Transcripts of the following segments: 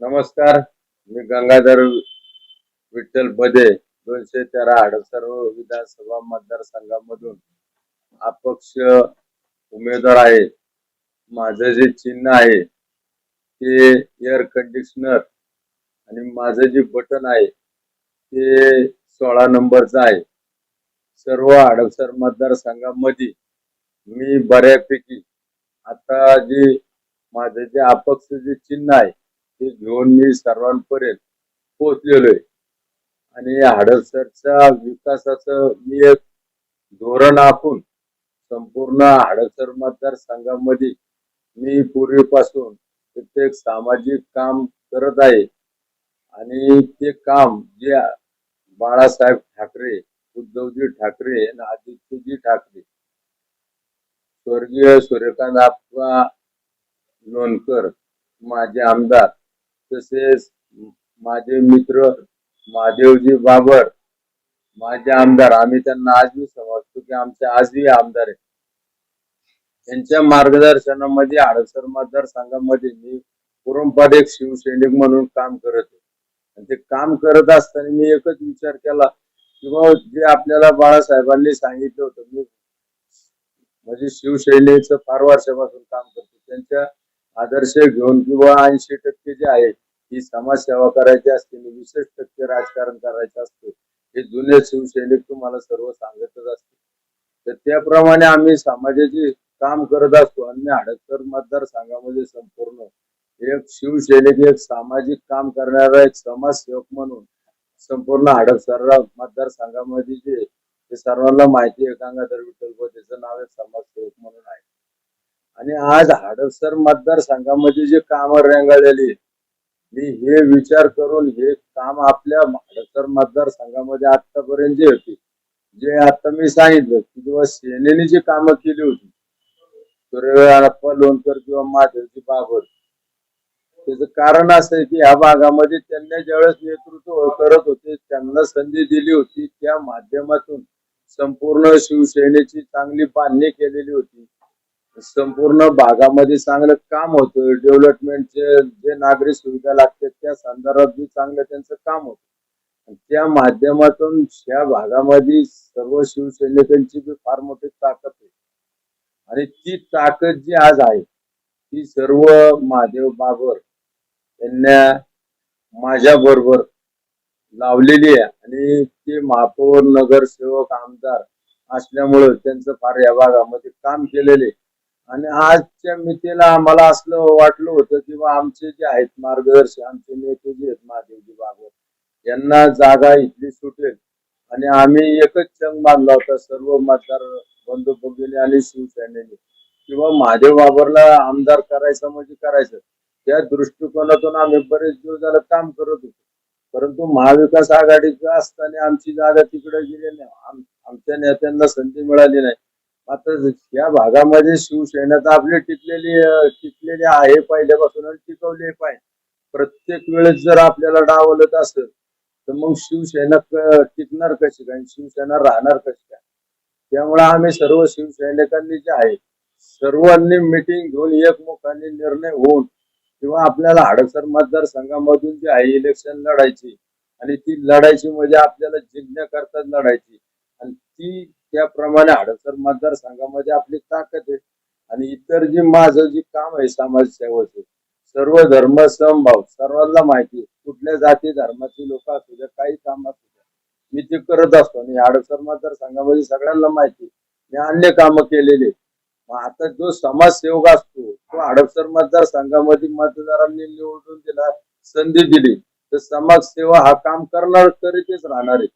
नमस्कार मी गंगाधर विठ्ठल बदे दोनशे तेरा हडपसर विधानसभा मतदारसंघामधून अपक्ष उमेदवार आहे. माझं जे चिन्ह आहे ते एअर कंडिशनर आणि माझं जे बटन आहे ते सोळा नंबरचं आहे. सर्व हडपसर मतदारसंघामध्ये मी बऱ्यापैकी आता जे माझं जे अपक्ष जे चिन्ह आहे ते घेऊन मी सर्वांपर्यंत पोहोचलेलो आहे. आणि हडपसरच्या विकासाचं मी एक धोरण आखून संपूर्ण हडपसर मतदारसंघामध्ये मी पूर्वीपासून प्रत्येक सामाजिक काम करत आहे. आणि ते काम जे बाळासाहेब ठाकरे उद्धवजी ठाकरे आणि आदित्यजी ठाकरे स्वर्गीय सूर्यकांत आप्पा लोणकर माझे आमदार तसेच माझे मित्र महादेवजी बाबर माझे आमदार आम्ही त्यांना आजही समजतो की आमचे आजही आमदार आहेत. त्यांच्या मार्गदर्शनामध्ये हडसर मतदारसंघामध्ये मी पुरंपार शिवसैनिक म्हणून काम करत आणि ते काम करत असताना मी एकच विचार केला की जे आपल्याला बाळासाहेबांनी सांगितलं होतं मी म्हणजे शिवशैलीचं फार वर्षापासून काम करतो. त्यांच्या आदर्श घेऊन किंवा ऐंशी टक्के जे आहे ही समाजसेवा करायची असते आणि वीसच टक्के राजकारण करायचं असते हे जुने शिवसैनिक तुम्हाला सर्व सांगतच असते तर त्याप्रमाणे आम्ही समाजाचे काम करत असतो आणि हडपसर मतदारसंघामध्ये संपूर्ण. एक शिवसैनिक एक सामाजिक काम करणारा एक समाजसेवक म्हणून संपूर्ण हडपसर मतदारसंघामध्ये जे सर्वांना माहिती आहे गंगाधर विठ्ठल त्याचं नाव एक समाजसेवक म्हणून आहे. आणि आज हाडसर मतदारसंघामध्ये जे कामं रेंगाळलेली मी हे विचार करून हे काम आपल्या हाडसर मतदारसंघामध्ये आतापर्यंत जे होती जे आता मी सांगितलं की जेव्हा सेनेने जी कामं केली होती सूर्यअप्पा लोणकर किंवा महादेवजी बाबर त्याचं कारण असं आहे की ह्या भागामध्ये त्यांनी ज्यावेळेस नेतृत्व करत होते त्यांना संधी दिली होती त्या माध्यमातून संपूर्ण शिवसेनेची चांगली बांधणी केलेली होती. संपूर्ण भागामध्ये चांगलं काम होतं. डेव्हलपमेंटचे जे नागरिक सुविधा लागते त्या संदर्भात बी चांगलं त्यांचं काम होतं. त्या माध्यमातून या भागामध्ये सर्व शिवसैनिकांची बी फार मोठी ताकद आहे. आणि ती ताकद जी आज आहे ती सर्व महादेव बाबर यांना माझ्या बरोबर लावलेली आहे. आणि ते महापौर नगरसेवक आमदार असल्यामुळं त्यांचं फार या भागामध्ये काम केलेले आणि आजच्या मितीला आम्हाला असलं वाटलं होतं किंवा आमचे जे आहेत मार्गदर्शक आमचे नेते जे आहेत महादेवजी बाबर यांना जागा इथली सुटेल. आणि आम्ही एकच चंग बांधला होता सर्व मतदार बंधू भगिनी आणि शिवसेनेने किंवा महादेव बाबरला आमदार करायचं म्हणजे करायचं. त्या दृष्टिकोनातून आम्ही बरेच दिवस झालं काम करत होतो. परंतु महाविकास आघाडीचं असताना आमची जागा तिकडे गेली नाही. आमच्या नेत्यांना संधी मिळाली नाही. आता या भागामध्ये शिवसेना तर आपली टिकलेली टिकलेली आहे. पहिल्यापासून आणि टिकवली पाहिजे प्रत्येक वेळेस जर आपल्याला डावलत असेल तर मग शिवसेना टिकणार कशी? काय शिवसेना राहणार कशी काय? त्यामुळे आम्ही सर्व शिवसैनिकांनी जे आहे सर्वांनी मिटिंग घेऊन एकमुखाने निर्णय होऊन किंवा आपल्याला हडसर मतदारसंघामधून जे आहे इलेक्शन लढायची आणि ती लढायची म्हणजे आपल्याला जिंकण्याकरताच लढायची. त्याप्रमाणे हडसर मतदारसंघामध्ये आपली ताकद आहे. आणि इतर जे माझं जे काम आहे समाजसेवाचे सर्व धर्म समभाव सर्वांना माहिती कुठल्या जाती धर्माची लोक असू द्या काही काम असू द्या मी ते करत असतो. आणि हडसर मतदारसंघामध्ये सगळ्यांना माहिती मी अन्य कामं केलेली मग आता जो समाजसेवक असतो तो हडपसर मतदारसंघामध्ये मतदारांनी निवडून दिला संधी दिली. तर समाजसेवा हा काम करणार तरीच राहणार आहे.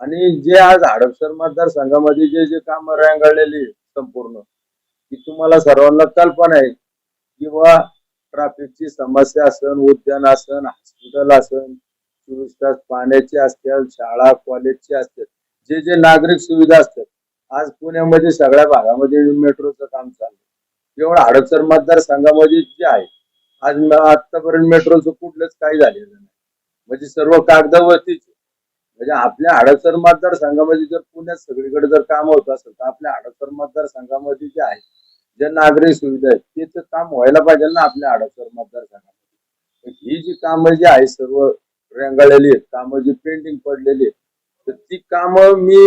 आणि जे आज हडपसर मतदारसंघामध्ये जे जे काम रेंगाळलेली संपूर्ण ती तुम्हाला सर्वांना कल्पना आहे. किंवा ट्रॅफिकची समस्या असन उद्यान असन हॉस्पिटल असन चोवीस तास पाण्याची असतील शाळा कॉलेजची असतील जे जे नागरिक सुविधा असतात आज पुण्यामध्ये सगळ्या भागामध्ये मेट्रोचं काम चाललं केवळ हडपसर मतदारसंघामध्ये जे आहे आज आतापर्यंत मेट्रोचं कुठलंच काही झालेलं नाही. म्हणजे सर्व कागदावरतीच म्हणजे आपल्या हडपसर मतदारसंघामध्ये जर पुण्यात सगळीकडे जर काम होत असेल तर आपल्या हडपसर मतदारसंघामध्ये जे आहे ज्या नागरिक सुविधा आहेत ते तर काम व्हायला पाहिजे ना आपल्या हडपसर मतदारसंघामध्ये ही जी कामं जी आहे सर्व रेंगाळलेली आहेत कामं जी पेंडिंग पडलेली आहेत तर ती कामं मी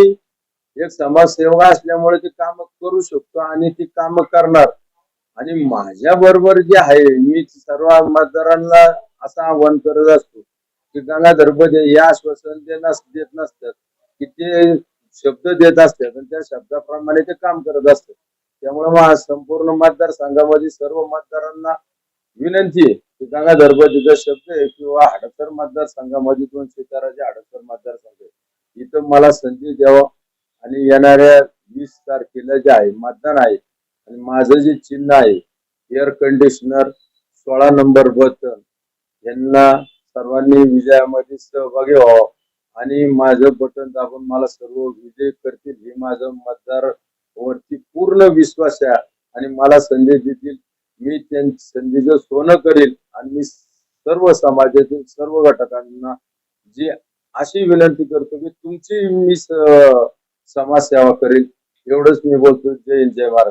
एक समाजसेवक असल्यामुळे ती कामं करू शकतो आणि ती कामं करणार. आणि माझ्या बरोबर जे आहे मी सर्व मतदारांना असं आव्हान करत असतो की गंगाधर बदे हे आश्वासन देत नस- देत नसतात. की ते शब्द देत असतात आणि त्या शब्दाप्रमाणे ते काम करत असतात. त्यामुळे मग आज संपूर्ण मतदारसंघामध्ये सर्व मतदारांना विनंती आहे की गंगाधर बदेचा शब्द आहे किंवा हडसर मतदारसंघामध्ये दोन शेताराचे हडसर मतदारसंघ आहे. इथं मला संधी द्यावा आणि येणाऱ्या वीस तारखेला जे आहे मतदान आहे आणि माझं जे चिन्ह आहे एअर कंडिशनर सोळा नंबर बटन यांना सर्वांनी विजयामध्ये सहभागी व्हावं. आणि माझं बटन दाबून मला सर्व विजय करतील हे माझं मतदार वरती पूर्ण विश्वास आहे. आणि मला संधी देतील. मी त्यां संधीचं सोनं करेल आणि मी सर्व समाजातील सर्व घटकांना जी अशी विनंती करतो की तुमची मी समाजसेवा करेल एवढंच मी बोलतो. जय हिंद जय महाराज